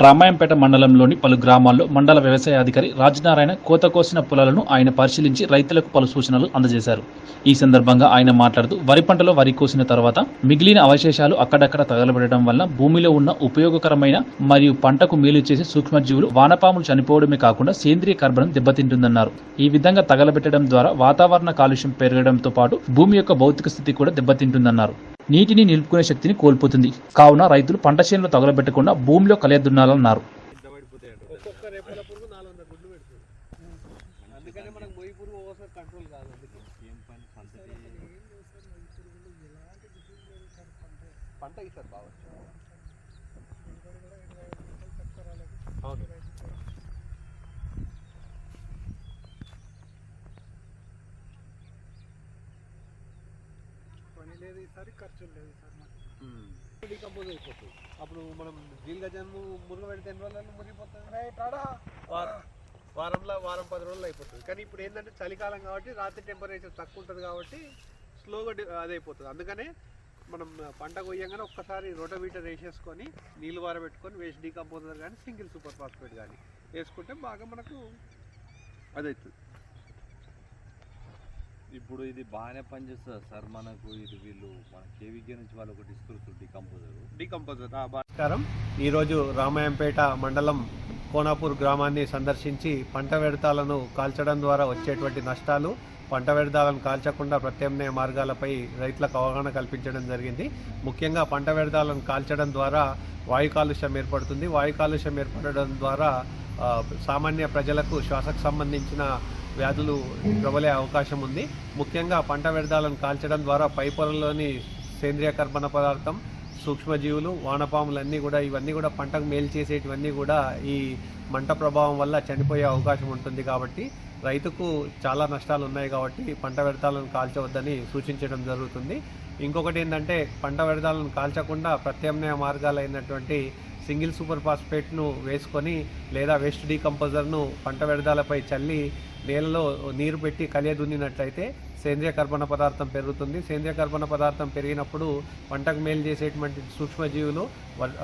రామాయంపేట మండలంలోని పలు గ్రామాల్లో మండల వ్యవసాయ అధికారి రాజనారాయణ కోత కోసిన పొలాలను ఆయన పరిశీలించి రైతులకు పలు సూచనలు అందజేశారు. ఈ సందర్భంగా ఆయన మాట్లాడుతూ వరి పంటలో వరి కోసిన తర్వాత మిగిలిన అవశేషాలు అక్కడక్కడ తగలబెట్టడం వల్ల భూమిలో ఉన్న ఉపయోగకరమైన మరియు పంటకు మేలు చేసే సూక్ష్మజీవులు వానపాములు చనిపోవడమే కాకుండా సేంద్రియ కర్బనం దెబ్బతింటుందన్నారు. ఈ విధంగా తగలబెట్టడం ద్వారా వాతావరణ కాలుష్యం పెరగడంతో పాటు భూమి యొక్క భౌతిక స్థితి కూడా దెబ్బతింటుందన్నారు. నీటిని నిలుపుకునే శక్తిని కోల్పోతుంది. కావున రైతులు పంట చేనులు తగలబెట్టకుండా భూమిలో కలియదున్నాలన్నారు ఒక్కొక్క లేదు ఈసారి ఖర్చులు లేదు ఈసారి మాకు డికంపోజ్ అయిపోతుంది. అప్పుడు మనం జన్ము మురుగ పెడితే ఎన్ని రోజులలో మురిగిపోతుంది? రైట్ ఆడా వారం వారంలో వారం పది రోజులు అయిపోతుంది. కానీ ఇప్పుడు ఏంటంటే చలికాలం కాబట్టి రాత్రి టెంపరేచర్ తక్కువ ఉంటుంది కాబట్టి స్లోగా డి- అదైపోతుంది అందుకనే మనం పంట కొయ్యంగానే ఒక్కసారి రోటవీటర్ వేసేసుకొని నీళ్ళు వారబెట్టుకొని వేస్ట్ డీకంపోజర్ కానీ సింగిల్ సూపర్ ఫాస్ఫేట్ కానీ వేసుకుంటే బాగా మనకు అదవుతుంది ఇప్పుడు ఇది బాగానే పనిచేస్తుంది సార్. మనకు ఇది వీళ్ళు మన కేవీకే నుంచి వాళ్ళు ఒకటి ఇస్తున్నారు డికంపోజర్ డీకంపోజర్ నమస్కారం. ఈరోజు రామాయంపేట మండలం కోనాపూర్ గ్రామాన్ని సందర్శించి పంట వ్యర్థాలను కాల్చడం ద్వారా వచ్చేటువంటి నష్టాలు పంట వ్యర్థాలను కాల్చకుండా ప్రత్యామ్నాయ మార్గాలపై రైతులకు అవగాహన కల్పించడం జరిగింది. ముఖ్యంగా పంట వ్యర్థాలను కాల్చడం ద్వారా వాయు కాలుష్యం ఏర్పడుతుంది. వాయు కాలుష్యం ఏర్పడడం ద్వారా సామాన్య ప్రజలకు శ్వాసకు సంబంధించిన వ్యాధులు ప్రబలే అవకాశం ఉంది. ముఖ్యంగా పంట వ్యర్థాలను కాల్చడం ద్వారా పై పొలంలోని సేంద్రియ కర్బన పదార్థం సూక్ష్మజీవులు వానపాములన్నీ కూడా ఇవన్నీ కూడా పంటకు మేలు చేసేటివన్నీ కూడా ఈ మంట ప్రభావం వల్ల చనిపోయే అవకాశం ఉంటుంది కాబట్టి రైతుకు చాలా నష్టాలు ఉన్నాయి కాబట్టి పంట వ్యర్థాలను కాల్చవద్దని సూచించడం జరుగుతుంది. ఇంకొకటి ఏంటంటే పంట వ్యర్థాలను కాల్చకుండా ప్రత్యామ్నాయ మార్గాలైనటువంటి సింగిల్ సూపర్ ఫాస్ఫేట్ను వేసుకొని లేదా వేస్ట్ డీకంపోజర్ను పంట వ్యర్థాలపై చల్లి నేలలో నీరు పెట్టి కలియ దున్నినట్లయితే సేంద్రియ కర్బన పదార్థం పెరుగుతుంది. సేంద్రియ కర్బన పదార్థం పెరిగినప్పుడు పంటకు మేలు చేసేటువంటి సూక్ష్మజీవులు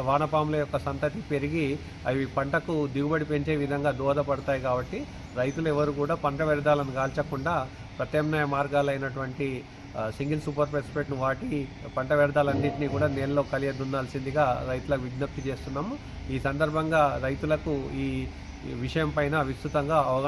వానపాముల యొక్క సంతతి పెరిగి అవి పంటకు దిగుబడి పెంచే విధంగా దోహదపడతాయి కాబట్టి రైతులు ఎవరు కూడా పంట వ్యర్థాలను కాల్చకుండా ప్రత్యామ్నాయ మార్గాలైనటువంటి సింగిల్ సూపర్ ఫాస్ఫేట్ను వాటి పంట వ్యర్థాలన్నింటినీ కూడా నేలలో కలియదున్నాల్సిందిగా రైతులకు విజ్ఞప్తి చేస్తున్నాము. ఈ సందర్భంగా రైతులకు ఈ విషయం పైన విస్తృతంగా అవగాహన